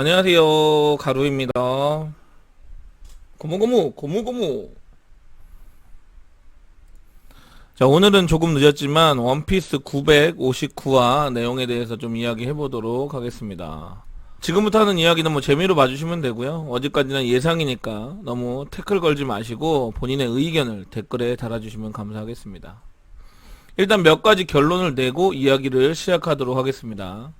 안녕하세요. 가루입니다. 고무고무, 고무고무. 자, 오늘은 조금 늦었지만 원피스 959화 내용에 대해서 좀 이야기해 보도록 하겠습니다. 지금부터 하는 이야기는 뭐 재미로 봐주시면 되고요. 어디까지나 예상이니까 너무 태클 걸지 마시고 본인의 의견을 댓글에 달아주시면 감사하겠습니다. 일단 몇 가지 결론을 내고 이야기를 시작하도록 하겠습니다.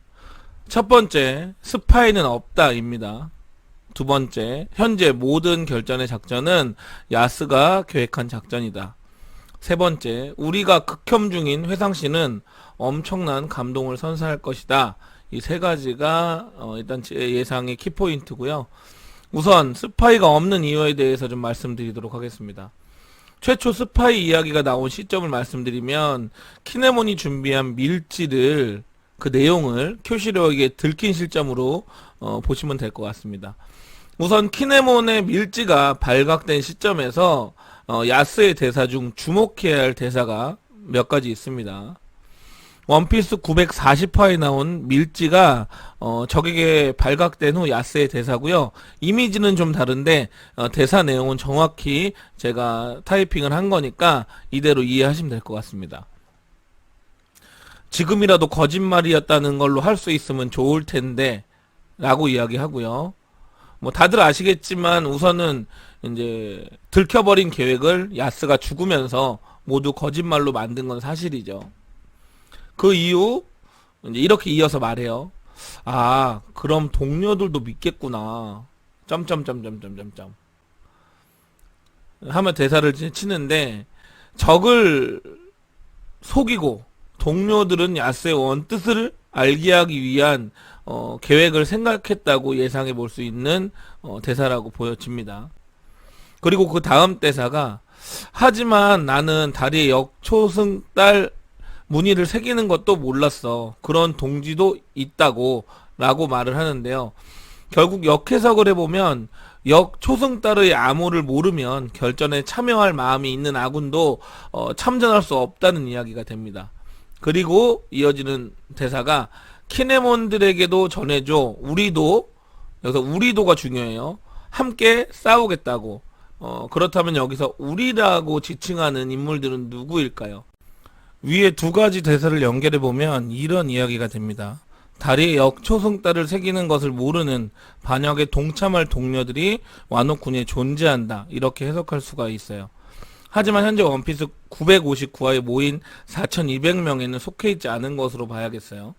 첫 번째, 스파이는 없다입니다. 두 번째, 현재 모든 결전의 작전은 야스가 계획한 작전이다. 세 번째, 우리가 극혐 중인 회상 씨는 엄청난 감동을 선사할 것이다. 이 세 가지가 어, 일단 제 예상의 키포인트고요. 우선 스파이가 없는 이유에 대해서 좀 말씀드리도록 하겠습니다. 최초 스파이 이야기가 나온 시점을 말씀드리면 키네몬이 준비한 밀지를 그 내용을 큐시로에게 들킨 실점으로 어, 보시면 될 것 같습니다. 우선 키네몬의 밀지가 발각된 시점에서 어, 야스의 대사 중 주목해야 할 대사가 몇 가지 있습니다. 원피스 940화에 나온 밀지가 어, 적에게 발각된 후 야스의 대사고요. 이미지는 좀 다른데 어, 대사 내용은 정확히 제가 타이핑을 한 거니까 이대로 이해하시면 될 것 같습니다. 지금이라도 거짓말이었다는 걸로 할 수 있으면 좋을 텐데 라고 이야기하고요. 뭐 다들 아시겠지만 우선은 이제 들켜버린 계획을 야스가 죽으면서 모두 거짓말로 만든 건 사실이죠. 그 이후 이제 이렇게 이어서 말해요. 아, 그럼 동료들도 믿겠구나. 점점점점점점점. 하면 대사를 치- 치는데 적을 속이고 동료들은 야스의 원뜻을 알게 하기 위한 어, 계획을 생각했다고 예상해 볼 수 있는 어, 대사라고 보여집니다. 그리고 그 다음 대사가 하지만 나는 다리에 역초승달 무늬를 새기는 것도 몰랐어. 그런 동지도 있다고 라고 말을 하는데요. 결국 역해석을 해보면 역초승달의 암호를 모르면 결전에 참여할 마음이 있는 아군도 어, 참전할 수 없다는 이야기가 됩니다. 그리고 이어지는 대사가 키네몬들에게도 전해줘. 우리도 여기서 우리도가 중요해요. 함께 싸우겠다고. 어, 그렇다면 여기서 우리라고 지칭하는 인물들은 누구일까요? 위에 두 가지 대사를 연결해 보면 이런 이야기가 됩니다. 다리에 역초승달을 새기는 것을 모르는 반역에 동참할 동료들이 와노쿤에 존재한다. 이렇게 해석할 수가 있어요. 하지만 현재 원피스 959화에 모인 4200명에는 속해 있지 않은 것으로 봐야겠어요.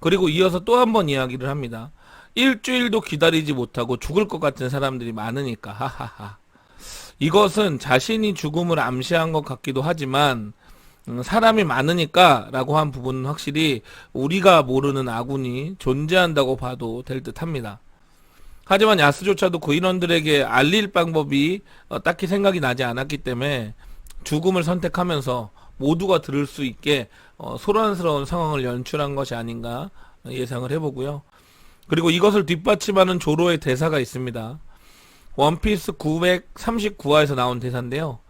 그리고 이어서 또 한 번 이야기를 합니다. 일주일도 기다리지 못하고 죽을 것 같은 사람들이 많으니까 하하하. 이것은 자신이 죽음을 암시한 것 같기도 하지만 음, 사람이 많으니까 라고 한 부분은 확실히 우리가 모르는 아군이 존재한다고 봐도 될 듯 합니다. 하지만 야스조차도 그 인원들에게 알릴 방법이 어, 딱히 생각이 나지 않았기 때문에 죽음을 선택하면서 모두가 들을 수 있게 어, 소란스러운 상황을 연출한 것이 아닌가 예상을 해보고요. 그리고 이것을 뒷받침하는 조로의 대사가 있습니다. 원피스 939화에서 나온 대사인데요.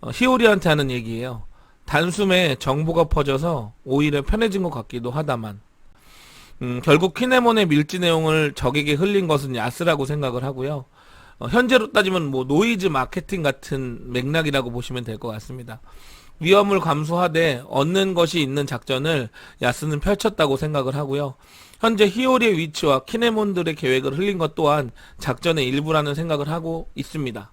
어, 히오리한테 하는 얘기예요. 단숨에 정보가 퍼져서 오히려 편해진 것 같기도 하다만 음, 결국 키네몬의 밀지 내용을 적에게 흘린 것은 야스라고 생각을 하고요. 어, 현재로 따지면 뭐 노이즈 마케팅 같은 맥락이라고 보시면 될 것 같습니다. 위험을 감수하되 얻는 것이 있는 작전을 야스는 펼쳤다고 생각을 하고요. 현재 히오리의 위치와 키네몬들의 계획을 흘린 것 또한 작전의 일부라는 생각을 하고 있습니다.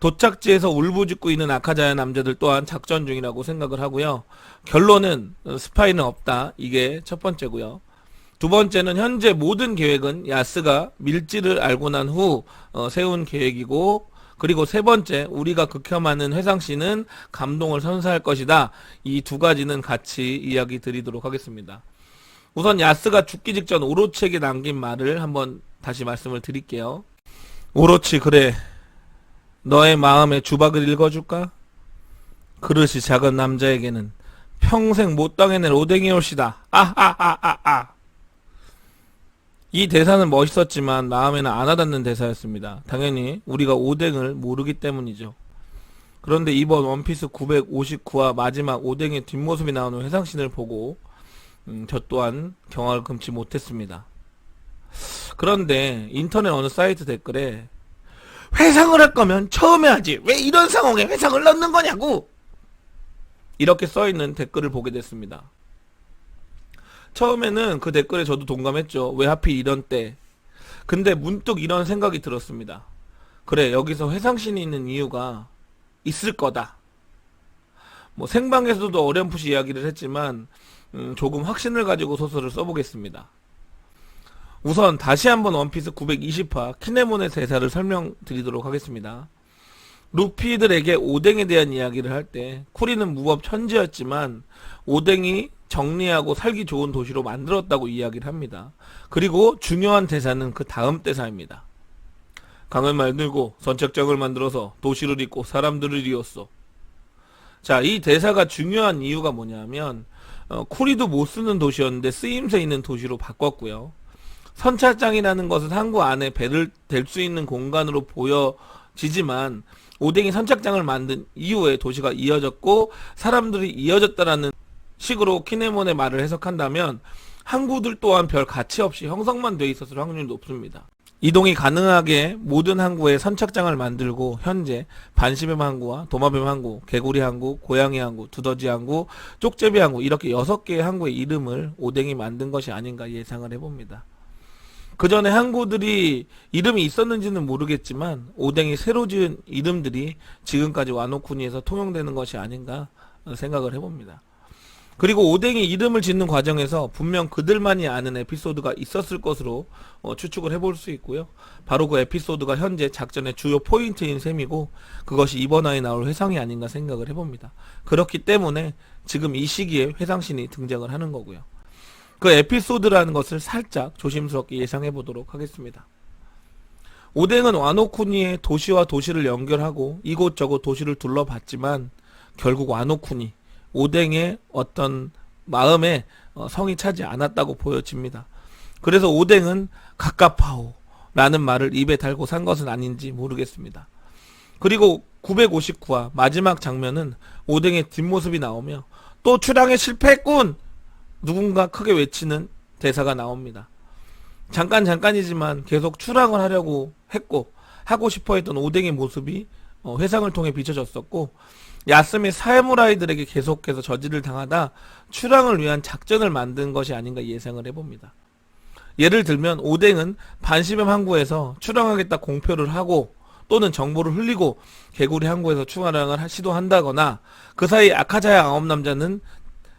도착지에서 울부짖고 있는 아카자야 남자들 또한 작전 중이라고 생각을 하고요. 결론은 어, 스파이는 없다. 이게 첫 번째고요. 두 번째는 현재 모든 계획은 야스가 밀지를 알고 난후 어, 세운 계획이고 그리고 세 번째 우리가 극혐하는 회상 씨는 감동을 선사할 것이다. 이 두 가지는 같이 이야기 드리도록 하겠습니다. 우선 야스가 죽기 직전 오로치에게 남긴 말을 한번 다시 말씀을 드릴게요. 오로치 그래 너의 마음의 주박을 읽어줄까? 그릇이 작은 남자에게는 평생 못 당해낼 오뎅이 옷이다. 아하하하하. 이 대사는 멋있었지만 마음에는 안 와닿는 대사였습니다. 당연히 우리가 오뎅을 모르기 때문이죠. 그런데 이번 원피스 959화 마지막 오뎅의 뒷모습이 나오는 회상신을 보고 음, 저 또한 경악을 금치 못했습니다. 그런데 인터넷 어느 사이트 댓글에 회상을 할 거면 처음에 하지 왜 이런 상황에 회상을 넣는 거냐고 이렇게 써 있는 댓글을 보게 됐습니다. 처음에는 그 댓글에 저도 동감했죠. 왜 하필 이런 때. 근데 문득 이런 생각이 들었습니다. 그래, 여기서 회상신이 있는 이유가 있을 거다. 뭐 생방에서도 어렴풋이 이야기를 했지만 음, 조금 확신을 가지고 소설을 써보겠습니다. 우선 다시 한번 원피스 920화 키네몬의 대사를 설명드리도록 하겠습니다. 루피들에게 오뎅에 대한 이야기를 할 때 쿠리는 무법 천지였지만 오뎅이 정리하고 살기 좋은 도시로 만들었다고 이야기를 합니다. 그리고 중요한 대사는 그 다음 대사입니다. 강을 만들고 선착장을 만들어서 도시를 잇고 사람들을 이었어. 자, 이 대사가 중요한 이유가 뭐냐면 어, 쿠리도 못 쓰는 도시였는데 쓰임새 있는 도시로 바꿨고요. 선착장이라는 것은 항구 안에 배를 댈 수 있는 공간으로 보여지지만 오뎅이 선착장을 만든 이후에 도시가 이어졌고 사람들이 이어졌다라는 식으로 키네몬의 말을 해석한다면 항구들 또한 별 가치 없이 형성만 돼 있었을 확률이 높습니다. 이동이 가능하게 모든 항구에 선착장을 만들고 현재 반시뱀 항구와 도마뱀 항구, 개구리 항구, 고양이 항구, 두더지 항구, 쪽제비 항구 이렇게 6개의 항구의 이름을 오뎅이 만든 것이 아닌가 예상을 해봅니다. 그 전에 항구들이 이름이 있었는지는 모르겠지만 오뎅이 새로 지은 이름들이 지금까지 와노쿠니에서 통용되는 것이 아닌가 생각을 해봅니다. 그리고 오뎅이 이름을 짓는 과정에서 분명 그들만이 아는 에피소드가 있었을 것으로 어, 추측을 해볼 수 있고요. 바로 그 에피소드가 현재 작전의 주요 포인트인 셈이고 그것이 이번 화에 나올 회상이 아닌가 생각을 해봅니다. 그렇기 때문에 지금 이 시기에 회상신이 등장을 하는 거고요. 그 에피소드라는 것을 살짝 조심스럽게 예상해 보도록 하겠습니다. 오뎅은 와노쿠니의 도시와 도시를 연결하고 이곳저곳 도시를 둘러봤지만 결국 와노쿠니 오뎅의 어떤 마음에 어, 성이 차지 않았다고 보여집니다. 그래서 오뎅은 가까파오 라는 말을 입에 달고 산 것은 아닌지 모르겠습니다. 그리고 959화 마지막 장면은 오뎅의 뒷모습이 나오며 또 출항에 실패했군! 누군가 크게 외치는 대사가 나옵니다. 잠깐 잠깐이지만 계속 출항을 하려고 했고 하고 싶어 했던 오뎅의 모습이 어, 회상을 통해 비춰졌었고 야스미 사무라이들에게 계속해서 저지를 당하다 출항을 위한 작전을 만든 것이 아닌가 예상을 해봅니다. 예를 들면 오뎅은 반시뱀 항구에서 출항하겠다 공표를 하고 또는 정보를 흘리고 개구리 항구에서 출항을 시도한다거나 그 사이 아카자야 아홉 남자는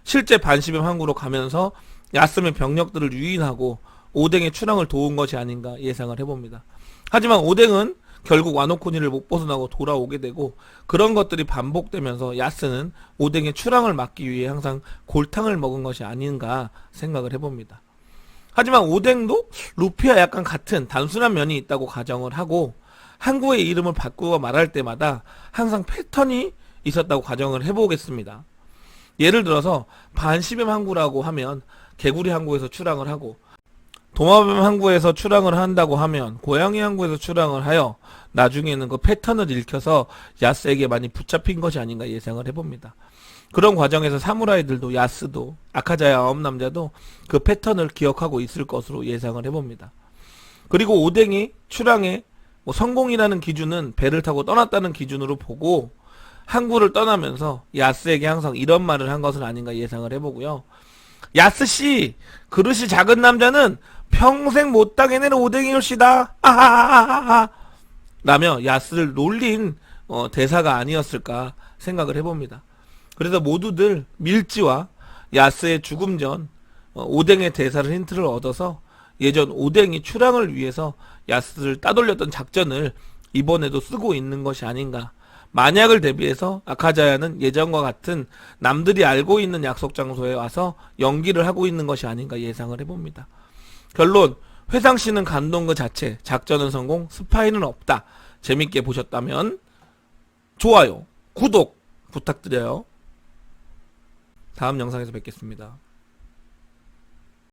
실제 반시뱀 항구로 가면서 야스의 병력들을 유인하고 오뎅의 출항을 도운 것이 아닌가 예상을 해봅니다. 하지만 오뎅은 결국 와노코니를 못 벗어나고 돌아오게 되고 그런 것들이 반복되면서 야스는 오뎅의 출항을 막기 위해 항상 골탕을 먹은 것이 아닌가 생각을 해봅니다. 하지만 오뎅도 루피와 약간 같은 단순한 면이 있다고 가정을 하고 항구의 이름을 바꾸어 말할 때마다 항상 패턴이 있었다고 가정을 해보겠습니다. 예를 들어서 반시뱀 항구라고 하면 개구리 항구에서 출항을 하고 도마뱀 항구에서 출항을 한다고 하면 고양이 항구에서 출항을 하여 나중에는 그 패턴을 읽혀서 야스에게 많이 붙잡힌 것이 아닌가 예상을 해봅니다. 그런 과정에서 사무라이들도 야스도 아카자야 아홉 남자도 그 패턴을 기억하고 있을 것으로 예상을 해봅니다. 그리고 오뎅이 출항에 뭐 성공이라는 기준은 배를 타고 떠났다는 기준으로 보고 항구를 떠나면서 야스에게 항상 이런 말을 한 것은 아닌가 예상을 해보고요. 야스 씨 그릇이 작은 남자는 평생 못 당해내는 오뎅이올시다. 라며 야스를 놀린 어, 대사가 아니었을까 생각을 해봅니다. 그래서 모두들 밀지와 야스의 죽음 전 어, 오뎅의 대사를 힌트를 얻어서 예전 오뎅이 출항을 위해서 야스를 따돌렸던 작전을 이번에도 쓰고 있는 것이 아닌가 만약을 대비해서 아카자야는 예전과 같은 남들이 알고 있는 약속 장소에 와서 연기를 하고 있는 것이 아닌가 예상을 해봅니다. 결론 회상 씨는 감동 그 자체, 작전은 성공, 스파이는 없다. 재밌게 보셨다면 좋아요, 구독 부탁드려요. 다음 영상에서 뵙겠습니다.